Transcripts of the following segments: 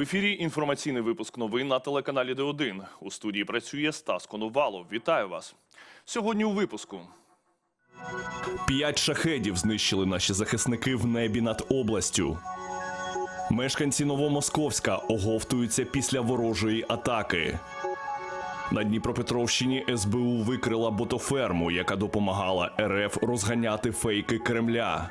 Ефірі інформаційний випуск новин на телеканалі Д1. У студії працює Стас Коновалов. Вітаю вас. Сьогодні у випуску. П'ять шахедів знищили наші захисники в небі над областю. Мешканці Новомосковська оговтуються після ворожої атаки. На Дніпропетровщині СБУ викрила ботоферму, яка допомагала РФ розганяти фейки Кремля.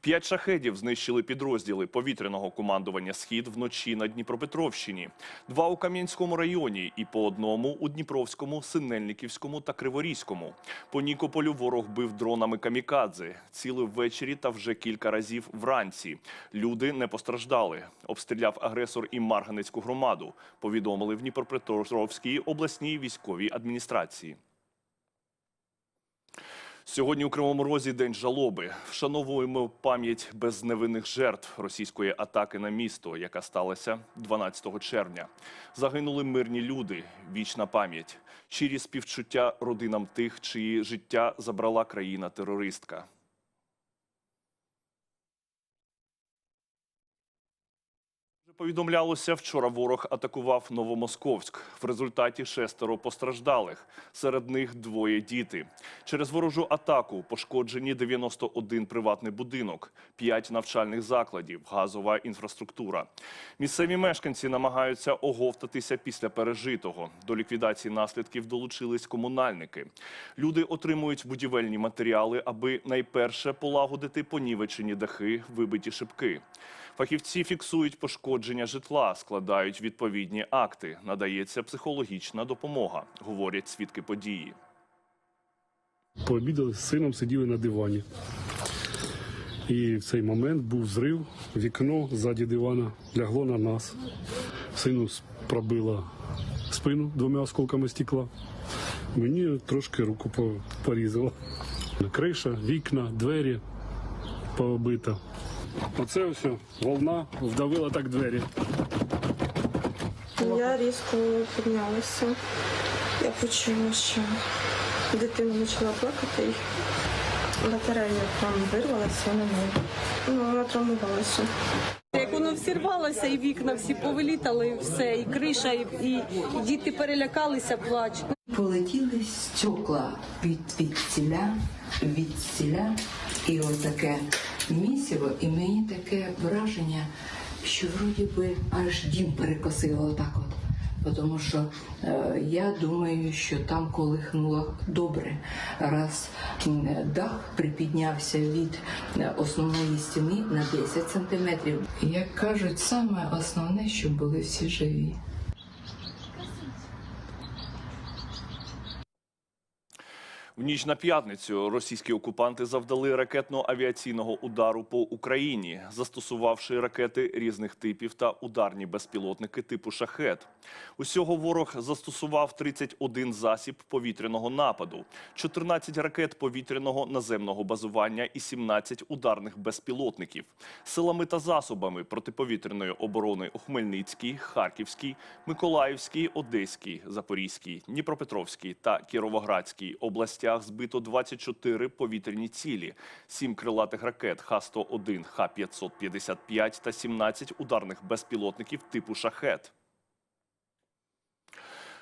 П'ять шахедів знищили підрозділи повітряного командування Схід вночі на Дніпропетровщині, два у Кам'янському районі і по одному у Дніпровському, Синельниківському та Криворізькому. По Нікополю ворог бив дронами камікадзе, цілив ввечері та вже кілька разів вранці. Люди не постраждали. Обстріляв агресор і Марганецьку громаду. Повідомили в Дніпропетровській обласній військовій адміністрації. Сьогодні у Кривому Розі день жалоби. Вшановуємо пам'ять безневинних жертв російської атаки на місто, яка сталася 12 червня. Загинули мирні люди, вічна пам'ять, щирі співчуття родинам тих, чиї життя забрала країна-терористка. Повідомлялося, вчора ворог атакував Новомосковськ. В результаті шестеро постраждалих. Серед них двоє діти. Через ворожу атаку пошкоджені 91 приватний будинок, 5 навчальних закладів, газова інфраструктура. Місцеві мешканці намагаються оговтатися після пережитого. До ліквідації наслідків долучились комунальники. Люди отримують будівельні матеріали, аби найперше полагодити понівечені дахи, вибиті шибки. Фахівці фіксують пошкодження житла, складають відповідні акти. Надається психологічна допомога, говорять свідки події. Пообідали з сином, сиділи на дивані. І в цей момент був зрив, вікно ззаді дивана лягло на нас. Сину пробило спину двома осколками стекла. Мені трошки руку порізало. Криша, вікна, двері пообита. Оце ось волна вдавила так двері. Я різко піднялася. Я почула, що дитина почала плакати і батарея там вирвалася на неї. Ну, вона травмувалася. Як воно всірвалося, і вікна всі повилітали, і все, і криша, і, і, і діти перелякалися, плачуть. Полетіли стекла від відціля, відціля, і отаке місиво, і мені таке враження, що вроді би аж дім перекосило отак от. Тому що е, я думаю, що там колихнуло добре, раз дах припіднявся від е, основної стіни на 10 сантиметрів. Як кажуть, саме основне, щоб були всі живі. В ніч на п'ятницю російські окупанти завдали ракетно-авіаційного удару по Україні, застосувавши ракети різних типів та ударні безпілотники типу шахет. Усього ворог застосував 31 засіб повітряного нападу, 14 ракет повітряного наземного базування і 17 ударних безпілотників. Силами та засобами протиповітряної оборони у Хмельницькій, Харківській, Миколаївській, Одеській, Запорізькій, Дніпропетровській та Кіровоградській областях збито 24 повітряні цілі, 7 крилатих ракет Х-101, Х-555 та 17 ударних безпілотників типу «Шахет».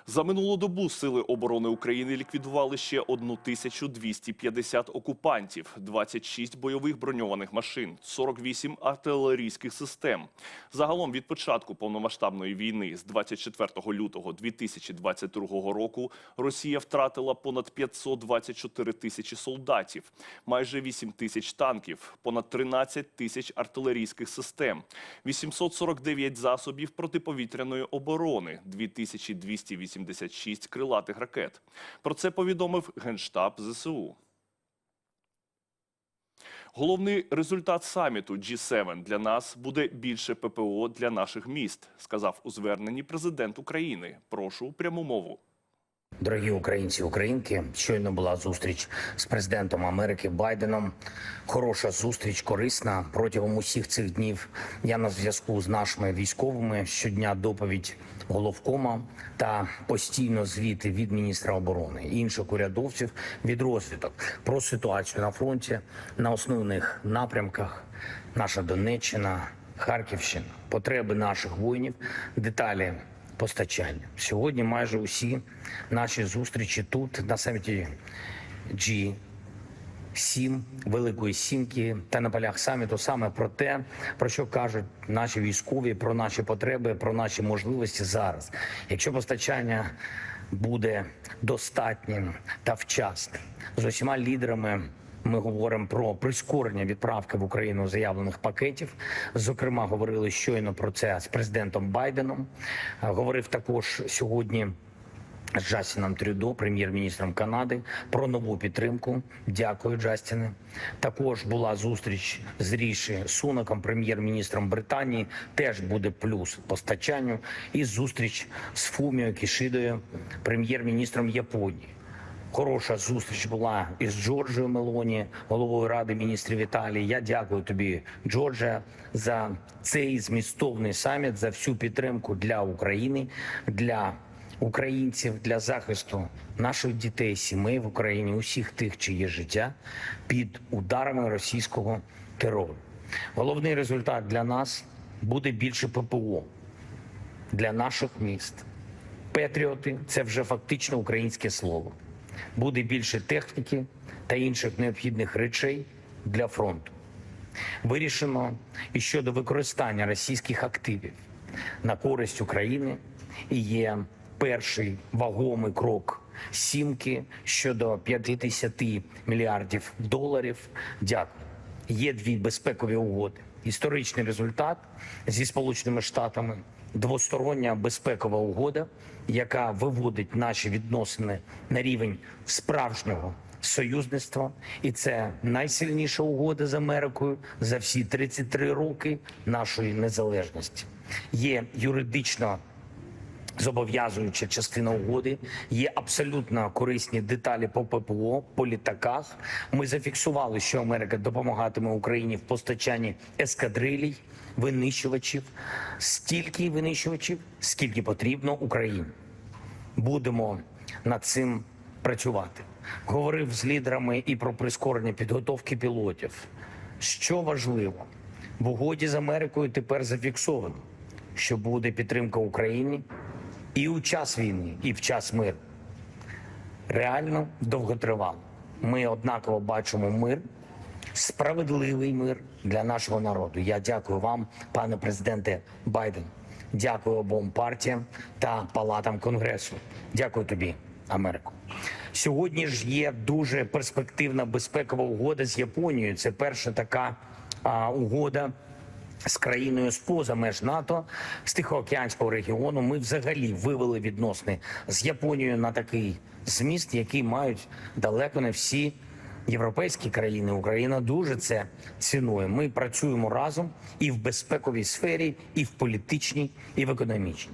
За минулу добу сили оборони України ліквідували ще 1250 окупантів, 26 бойових броньованих машин, 48 артилерійських систем. Загалом від початку повномасштабної війни з 24 лютого 2022 року Росія втратила понад 524 тисячі солдатів, майже 8 тисяч танків, понад 13 тисяч артилерійських систем, 849 засобів протиповітряної оборони, 2286 крилатих ракет. Про це повідомив Генштаб ЗСУ. Головний результат саміту G7 для нас буде більше ППО для наших міст, сказав у зверненні президент України. Прошу пряму мову. Дорогі українці, українки, щойно була зустріч з президентом Америки Байденом. Хороша зустріч, корисна. Протягом усіх цих днів я на зв'язку з нашими військовими щодня доповідь головкома та постійно звіти від міністра оборони і інших урядовців від розвиток про ситуацію на фронті на основних напрямках. Наша Донеччина, Харківщина, потреби наших воїнів, деталі постачання. Сьогодні майже усі наші зустрічі тут, на саміті G7, Великої Сімки та на полях саміту саме про те, про що кажуть наші військові, про наші потреби, про наші можливості зараз. Якщо постачання буде достатнім та вчасним, з усіма лідерами ми говоримо про прискорення відправки в Україну заявлених пакетів. Зокрема, говорили щойно про це з президентом Байденом. Е, Говорив також сьогодні з Джастіном Трюдо, прем'єр-міністром Канади, про нову підтримку. Дякую, Джастіне. Також була зустріч з Ріші Сунаком, прем'єр-міністром Британії. Теж буде плюс постачанню. І зустріч з Фуміо Кішидою, прем'єр-міністром Японії. Хороша зустріч була із Джорджією Мелоні, головою ради міністрів Італії. Я дякую тобі, Джорджія, за цей змістовний саміт, за всю підтримку для України, для українців, для захисту наших дітей, сімей в Україні, усіх тих, чиє життя під ударами російського терору. Головний результат для нас буде більше ППО для наших міст. Петріоти це вже фактично українське слово. Буде більше техніки та інших необхідних речей для фронту. Вирішено і щодо використання російських активів на користь України і є перший вагомий крок сімки щодо 50 мільярдів доларів. Дякую. Є дві безпекові угоди. Історичний результат зі Сполученими Штатами, двостороння безпекова угода, яка виводить наші відносини на рівень справжнього союзництва, і це найсильніша угода з Америкою за всі 33 роки нашої незалежності. Є юридично зобов'язуюча частина угоди. Є абсолютно корисні деталі по ППО, по літаках. Ми зафіксували, що Америка допомагатиме Україні в постачанні ескадрилій, винищувачів, стільки винищувачів, скільки потрібно Україні. Будемо над цим працювати. Говорив з лідерами і про прискорення підготовки пілотів. Що важливо, в угоді з Америкою тепер зафіксовано, що буде підтримка Україні і у час війни, і в час миру. Реально довготривало. Ми однаково бачимо мир, справедливий мир для нашого народу. Я дякую вам, пане президенте Байден. Дякую обом партіям та палатам Конгресу. Дякую тобі, Америко. Сьогодні ж є дуже перспективна безпекова угода з Японією. Це перша така а, угода з країною з-поза меж НАТО, з Тихоокеанського регіону. Ми взагалі вивели відносини з Японією на такий зміст, який мають далеко не всі європейські країни. Україна дуже це цінує. Ми працюємо разом і в безпековій сфері, і в політичній, і в економічній.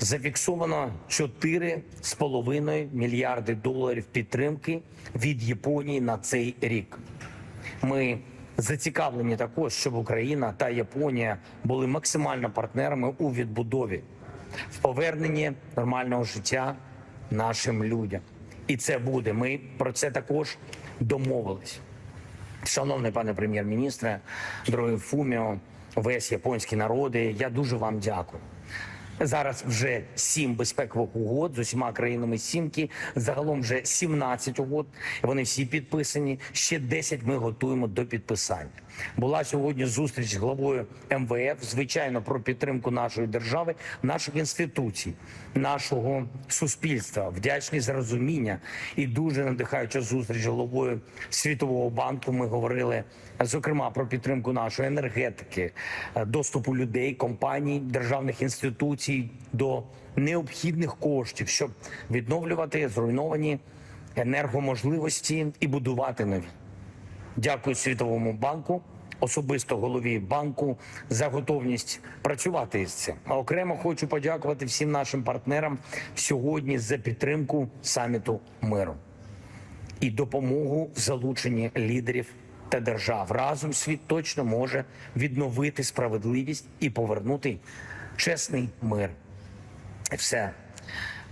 Зафіксовано 4,5 мільярди доларів підтримки від Японії на цей рік. Ми зацікавлені також, щоб Україна та Японія були максимально партнерами у відбудові, в поверненні нормального життя нашим людям. І це буде. Ми про це також домовились. Шановний пане прем'єр-міністре, дорогий Фуміо, весь японський народи, я дуже вам дякую. Зараз вже сім безпекових угод з усіма країнами сімки. Загалом вже 17 угод. Вони всі підписані. Ще 10 ми готуємо до підписання. Була сьогодні зустріч з главою МВФ, звичайно, про підтримку нашої держави, наших інституцій, нашого суспільства. Вдячні за розуміння і дуже надихаюча зустріч з головою Світового банку. Ми говорили зокрема про підтримку нашої енергетики, е, доступу людей, компаній, державних інституцій до необхідних коштів, щоб відновлювати зруйновані енергоможливості і будувати нові. Дякую Світовому банку, особисто голові банку за готовність працювати з цим. А окремо хочу подякувати всім нашим партнерам сьогодні за підтримку саміту миру і допомогу в залученні лідерів та держав. Разом світ точно може відновити справедливість і повернути чесний мир. І все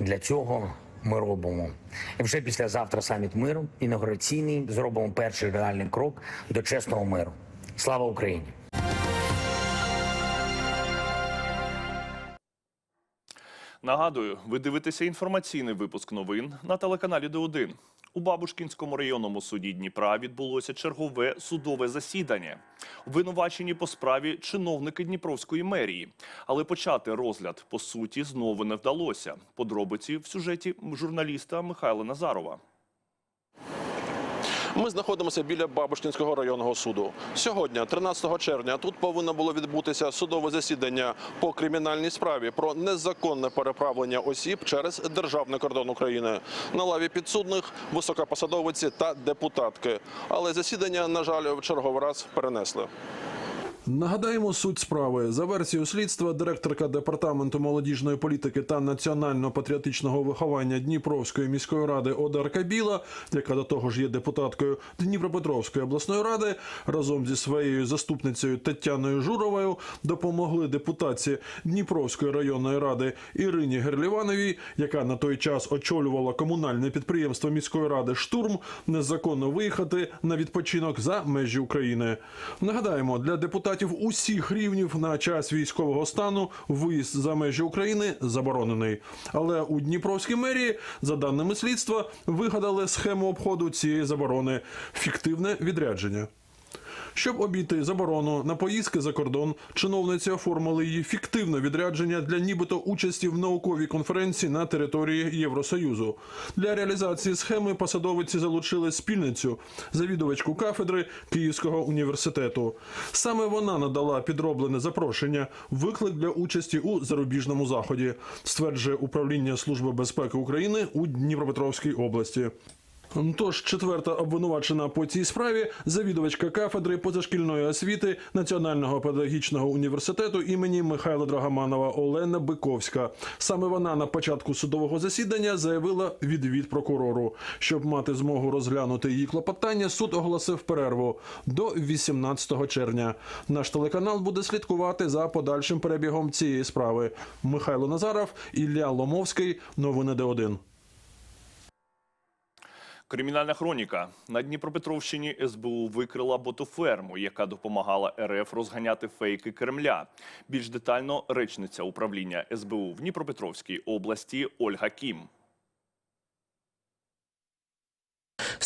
для цього ми робимо. І вже післязавтра саміт миру, інаугураційний, зробимо перший реальний крок до чесного миру. Слава Україні! Нагадую, ви дивитеся інформаційний випуск новин на телеканалі Д1. У Бабушкінському районному суді Дніпра відбулося чергове судове засідання. Обвинувачені по справі чиновники Дніпровської мерії. Але почати розгляд по суті знову не вдалося. Подробиці в сюжеті журналіста Михайла Назарова. Ми знаходимося біля Бабушкінського районного суду. Сьогодні, 13 червня, тут повинно було відбутися судове засідання по кримінальній справі про незаконне переправлення осіб через державний кордон України. На лаві підсудних високопосадовиці та депутатки. Але засідання, на жаль, в черговий раз перенесли. Нагадаємо суть справи. За версією слідства, директорка департаменту молодіжної політики та національно-патріотичного виховання Дніпровської міської ради Одарка Біла, яка до того ж є депутаткою Дніпропетровської обласної ради, разом зі своєю заступницею Тетяною Журовою допомогли депутатці Дніпровської районної ради Ірині Герлівановій, яка на той час очолювала комунальне підприємство міської ради Штурм, незаконно виїхати на відпочинок за межі України. Нагадаємо, для депутатів усіх рівнів на час військового стану виїзд за межі України заборонений. Але у Дніпровській мерії, за даними слідства, вигадали схему обходу цієї заборони фіктивне відрядження. Щоб обійти заборону на поїздки за кордон, чиновниці оформили її фіктивне відрядження для нібито участі в науковій конференції на території Євросоюзу. Для реалізації схеми посадовиці залучили спільницю, завідувачку кафедри Київського університету. Саме вона надала підроблене запрошення, виклик для участі у зарубіжному заході, стверджує управління Служби безпеки України у Дніпропетровській області. Тож четверта обвинувачена по цій справі завідувачка кафедри позашкільної освіти Національного педагогічного університету імені Михайла Драгоманова Олена Биковська. Саме вона на початку судового засідання заявила відвід прокурору. Щоб мати змогу розглянути її клопотання, суд оголосив перерву до 18 червня. Наш телеканал буде слідкувати за подальшим перебігом цієї справи. Михайло Назаров, Ілля Ломовський. Новини Д1. Кримінальна хроніка на Дніпропетровщині СБУ викрила ботоферму, яка допомагала РФ розганяти фейки Кремля. Більш детально речниця управління СБУ в Дніпропетровській області Ольга Кім.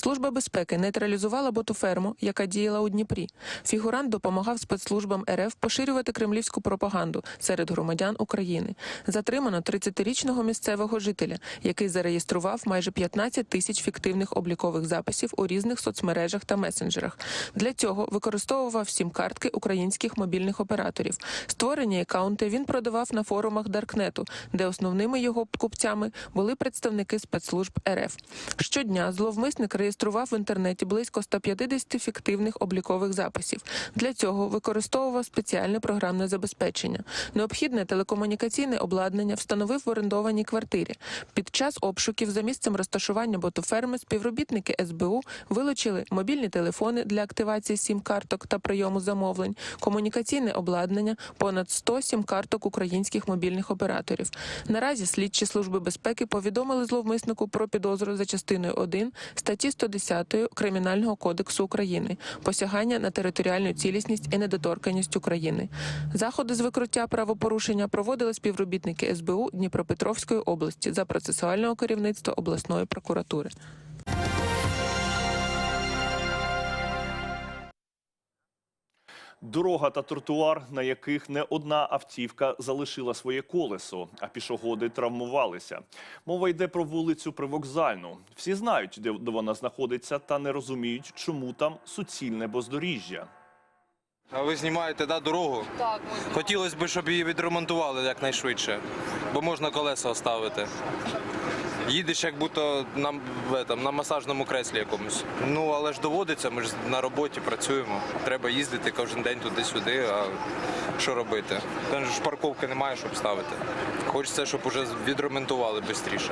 Служба безпеки нейтралізувала ботоферму, яка діяла у Дніпрі. Фігурант допомагав спецслужбам РФ поширювати кремлівську пропаганду серед громадян України. Затримано 30-річного місцевого жителя, який зареєстрував майже 15 тисяч фіктивних облікових записів у різних соцмережах та месенджерах. Для цього використовував сім-картки українських мобільних операторів. Створені акаунти він продавав на форумах Даркнету, де основними його купцями були представники спецслужб РФ. Щодня зловмисник реєстрував в інтернеті близько 150 фіктивних облікових записів. Для цього використовував спеціальне програмне забезпечення. Необхідне телекомунікаційне обладнання встановив в орендованій квартирі. Під час обшуків за місцем розташування ботоферми співробітники СБУ вилучили мобільні телефони для активації сім-карток та прийому замовлень, комунікаційне обладнання, понад 100 сім-карток українських мобільних операторів. Наразі слідчі служби безпеки повідомили зловмиснику про підозру за частиною 1 статті 110 Кримінального кодексу України посягання на територіальну цілісність і недоторканність України. Заходи з викриття правопорушення проводили співробітники СБУ Дніпропетровської області за процесуального керівництва обласної прокуратури. Дорога та тротуар, на яких не одна автівка залишила своє колесо, а пішоходи травмувалися. Мова йде про вулицю Привокзальну. Всі знають, де вона знаходиться, та не розуміють, чому там суцільне бездоріжжя. А ви знімаєте да, дорогу? Так, Хотілося б, щоб її відремонтували якнайшвидше, бо можна колеса оставити. Їдеш як будто на, в этом, на масажному креслі якомусь. Ну але ж доводиться, ми ж на роботі працюємо. Треба їздити кожен день туди-сюди. А що робити? Там ж парковки немає, щоб ставити. Хочеться, щоб уже відремонтували швидше.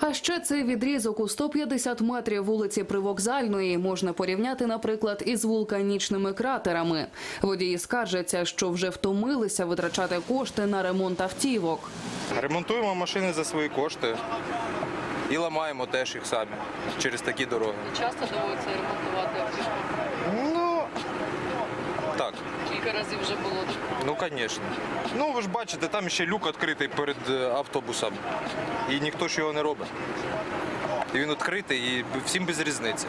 А ще цей відрізок у 150 метрів вулиці Привокзальної можна порівняти, наприклад, із вулканічними кратерами. Водії скаржаться, що вже втомилися витрачати кошти на ремонт автівок. Ремонтуємо машини за свої кошти і ламаємо теж їх самі через такі дороги. Часто доводиться ремонтувати автівку? Ну так. Кілька разів вже було. Ну, звісно. Ну, ви ж бачите, там ще люк відкритий перед е, автобусом. І ніхто ж його не робить. І він відкритий, і всім без різниці.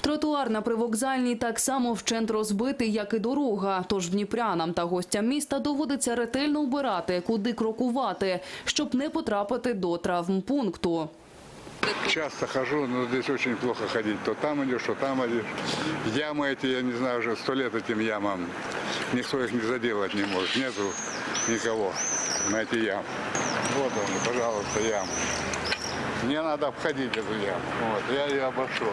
Тротуар на привокзальній так само вщент розбитий, як і дорога. Тож дніпрянам та гостям міста доводиться ретельно вбирати, куди крокувати, щоб не потрапити до травмпункту. Часто хожу, но здесь очень плохо ходить. То там идешь, то там идешь. Ямы эти, я не знаю, уже сто лет этим ямам. Никто их не заделать не может. Нету никого на эти ямы. Вот он, пожалуйста, яма. Мне надо обходить эту яму. Вот, я ее обошел.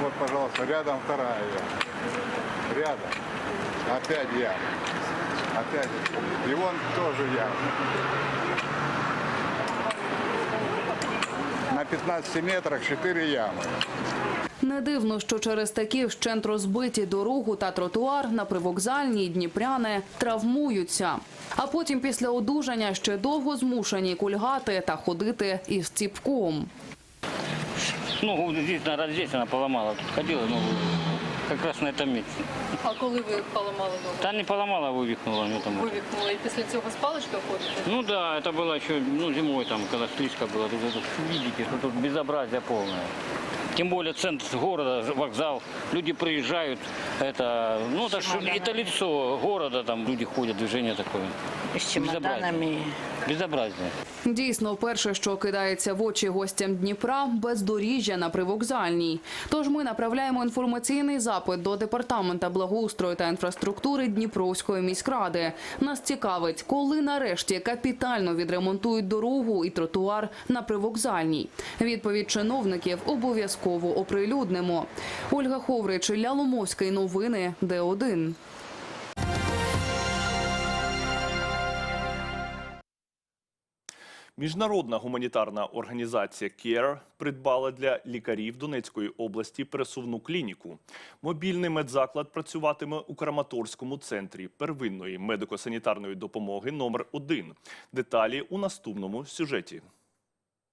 Вот, пожалуйста, рядом вторая яма. Рядом. Опять яма. Опять. И вон тоже яма. На 15 метрах 4 ями. Не дивно, що через такі вщент розбиті дорогу та тротуар на привокзальній дніпряни травмуються. А потім після одужання ще довго змушені кульгати та ходити із ціпком. Ну, здесь, здесь она. Тут ходила, ну, как раз на этом месте. А коли ви поламали ногу? Та не поломала, вывихнула. Ну, там. Вивікнули і після цього з паличкою ходите? ну да, это было еще ну, зимой, там, когда слизко было. Тут, тут видите, что тут безобразие полное. Тем более центр города, вокзал, люди приезжают, это, ну, это, ж- это лицо города, там люди ходят, движение такое. З чемоданами. Безобразие. Дійсно, перше, що кидається в очі гостям Дніпра, бездоріжжя на привокзальній. Тож ми направляємо інформаційний запит до департамента благоустрою та інфраструктури Дніпровської міськради. Нас цікавить, коли нарешті капітально відремонтують дорогу і тротуар на привокзальній. Відповідь чиновників обов'язково оприлюднимо. Ольга Ховрич, Ілля Ломовський. Новини Д1. Міжнародна гуманітарна організація CARE придбала для лікарів Донецької області пересувну клініку. Мобільний медзаклад працюватиме у Краматорському центрі первинної медико-санітарної допомоги номер 1 Деталі у наступному сюжеті.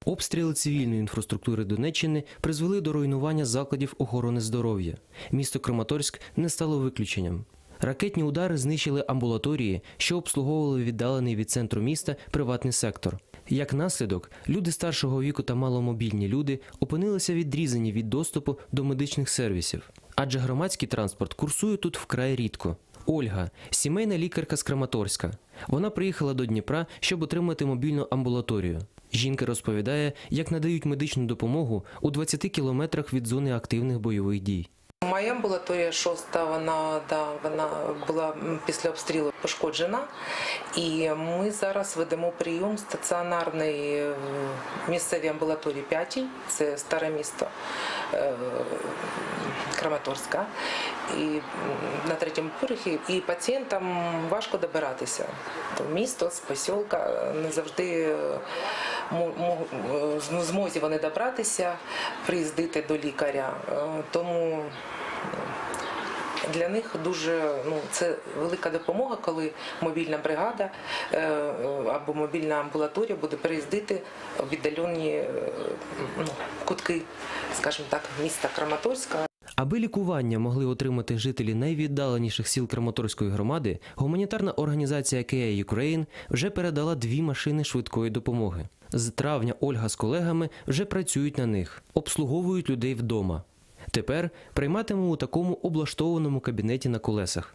Обстріли цивільної інфраструктури Донеччини призвели до руйнування закладів охорони здоров'я. Місто Краматорськ не стало виключенням. Ракетні удари знищили амбулаторії, що обслуговували віддалений від центру міста приватний сектор. Як наслідок, люди старшого віку та маломобільні люди опинилися відрізані від доступу до медичних сервісів, адже громадський транспорт курсує тут вкрай рідко. Ольга, сімейна лікарка з Краматорська. Вона приїхала до Дніпра, щоб отримати мобільну амбулаторію. Жінка розповідає, як надають медичну допомогу у 20 кілометрах від зони активних бойових дій. Моя амбулаторія шоста, вона да вона була після обстрілу пошкоджена, і ми зараз ведемо прийом стаціонарний в місцевій амбулаторії 5, це старе місто е, Краматорська, і на третьому поверхі. І пацієнтам важко добиратися. В місто з посілка не завжди е, мо- е, в змозі вони добратися, приїздити до лікаря. Е, Тому для них дуже ну це велика допомога, коли мобільна бригада е, або мобільна амбулаторія буде переїздити в віддалені е, ну, кутки, скажімо так, міста Краматорська. Аби лікування могли отримати жителі найвіддаленіших сіл Краматорської громади, гуманітарна організація Care Ukraine вже передала дві машини швидкої допомоги. З травня Ольга з колегами вже працюють на них, обслуговують людей вдома. Тепер прийматиму у такому облаштованому кабінеті на колесах.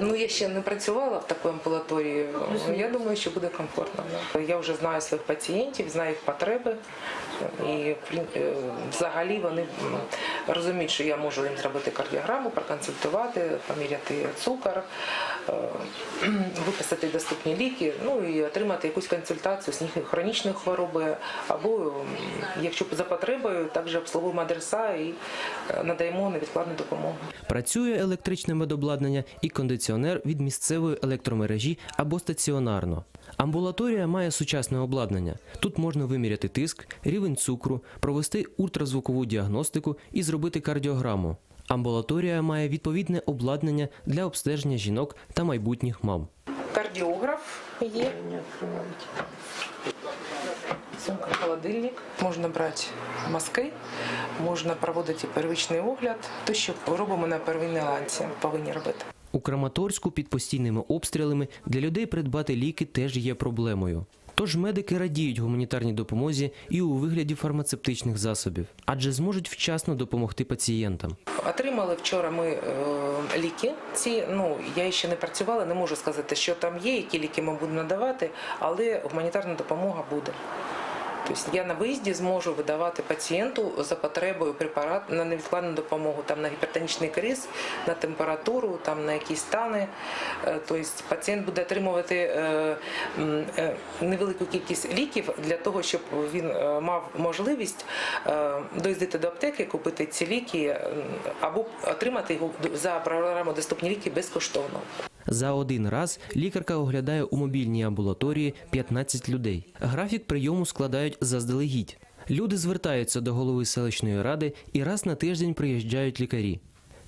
Ну я ще не працювала в такій амбулаторії. Я думаю, що буде комфортно. Я вже знаю своїх пацієнтів, знаю їх потреби. І е, взагалі вони розуміють, що я можу їм зробити кардіограму, проконсультувати, поміряти цукор, е, виписати доступні ліки, ну і отримати якусь консультацію з їхньої хронічної хвороби, або якщо за потребою, також обслуговуємо адреса і е, надаємо невідкладну допомогу. Працює електричне медобладнання і кондиціонер від місцевої електромережі або стаціонарно. Амбулаторія має сучасне обладнання. Тут можна виміряти тиск, рівень цукру, провести ультразвукову діагностику і зробити кардіограму. Амбулаторія має відповідне обладнання для обстеження жінок та майбутніх мам. Кардіограф є. Сумка, холодильник. Можна брати мазки, можна проводити первичний огляд. То, що робимо на первинній ланці, повинні робити. У Краматорську під постійними обстрілами для людей придбати ліки теж є проблемою. Тож медики радіють гуманітарній допомозі і у вигляді фармацевтичних засобів, адже зможуть вчасно допомогти пацієнтам. Отримали вчора ми е, ліки. Ці ну я ще не працювала, не можу сказати, що там є, які ліки ми будемо надавати, але гуманітарна допомога буде. Тобто я на виїзді зможу видавати пацієнту за потребою препарат на невідкладну допомогу, там на гіпертонічний криз, на температуру, там на якісь стани. Е, Тобто пацієнт буде отримувати м, е, невелику кількість ліків для того, щоб він е, мав можливість е, доїздити до аптеки, купити ці ліки або отримати його за програмою доступні ліки безкоштовно. За один раз лікарка оглядає у мобільній амбулаторії 15 людей. Графік прийому складають заздалегідь. Люди звертаються до голови селищної ради і раз на тиждень приїжджають лікарі.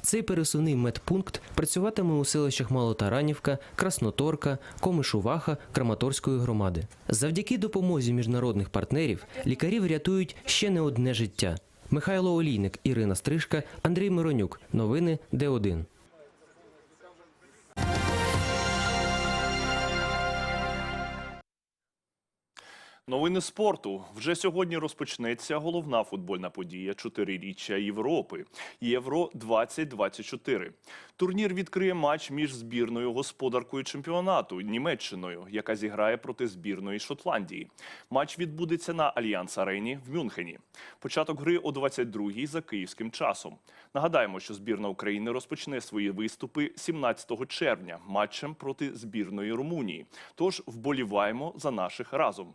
Цей пересувний медпункт працюватиме у селищах Малотаранівка, Красноторка, Комишуваха, Краматорської громади. Завдяки допомозі міжнародних партнерів лікарі врятують ще не одне життя. Михайло Олійник, Ірина Стрижка, Андрій Миронюк. Новини Д1. Новини спорту вже сьогодні розпочнеться головна футбольна подія чотириріччя Європи Євро 2024 Турнір відкриє матч між збірною господаркою чемпіонату Німеччиною, яка зіграє проти збірної Шотландії. Матч відбудеться на Альянс Арені в Мюнхені. Початок гри о 22-й за київським часом. Нагадаємо, що збірна України розпочне свої виступи 17 червня матчем проти збірної Румунії. Тож вболіваємо за наших разом.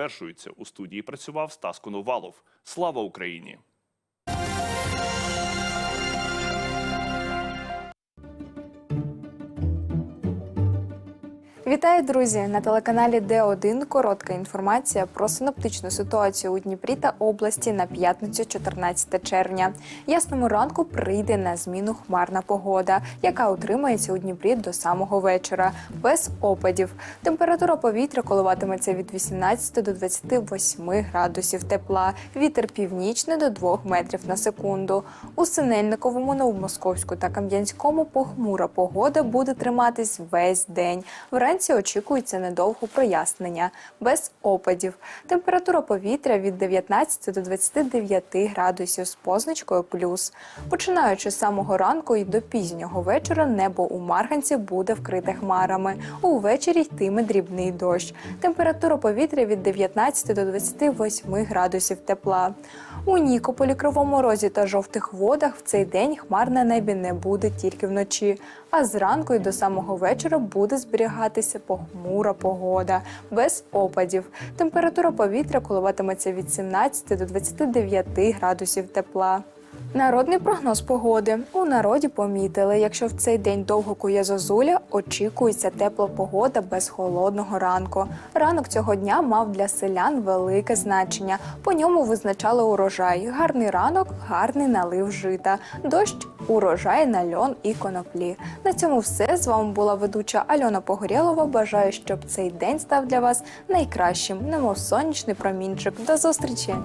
завершується. У студії працював Стас Коновалов. Слава Україні! Вітаю, друзі! На телеканалі Д1 коротка інформація про синоптичну ситуацію у Дніпрі та області на п'ятницю, 14 червня. Ясному ранку прийде на зміну хмарна погода, яка утримається у Дніпрі до самого вечора, без опадів. Температура повітря коливатиметься від 18 до 28 градусів тепла. Вітер північний до 2 метрів на секунду. У Синельниковому, Новомосковську та Кам'янському похмура погода буде триматись весь день. Очікується недовго прояснення, без опадів. Температура повітря від 19 до 29 градусів з позначкою плюс. Починаючи з самого ранку і до пізнього вечора, небо у Марганці буде вкрите хмарами. Увечері йтиме дрібний дощ. Температура повітря від 19 до 28 градусів тепла. У Нікополі, Кривому Розі та жовтих водах в цей день хмар на небі не буде тільки вночі, а зранку і до самого вечора буде зберігатися похмура погода без опадів. Температура повітря коливатиметься від 17 до 29 градусів тепла. Народний прогноз погоди у народі помітили, якщо в цей день довго кує зозуля, очікується тепла погода без холодного ранку. Ранок цього дня мав для селян велике значення. По ньому визначали урожай. Гарний ранок, гарний налив жита, дощ, урожай на льон і коноплі. На цьому все з вами була ведуча Альона Погорєлова. Бажаю, щоб цей день став для вас найкращим, немов сонячний промінчик. До зустрічі!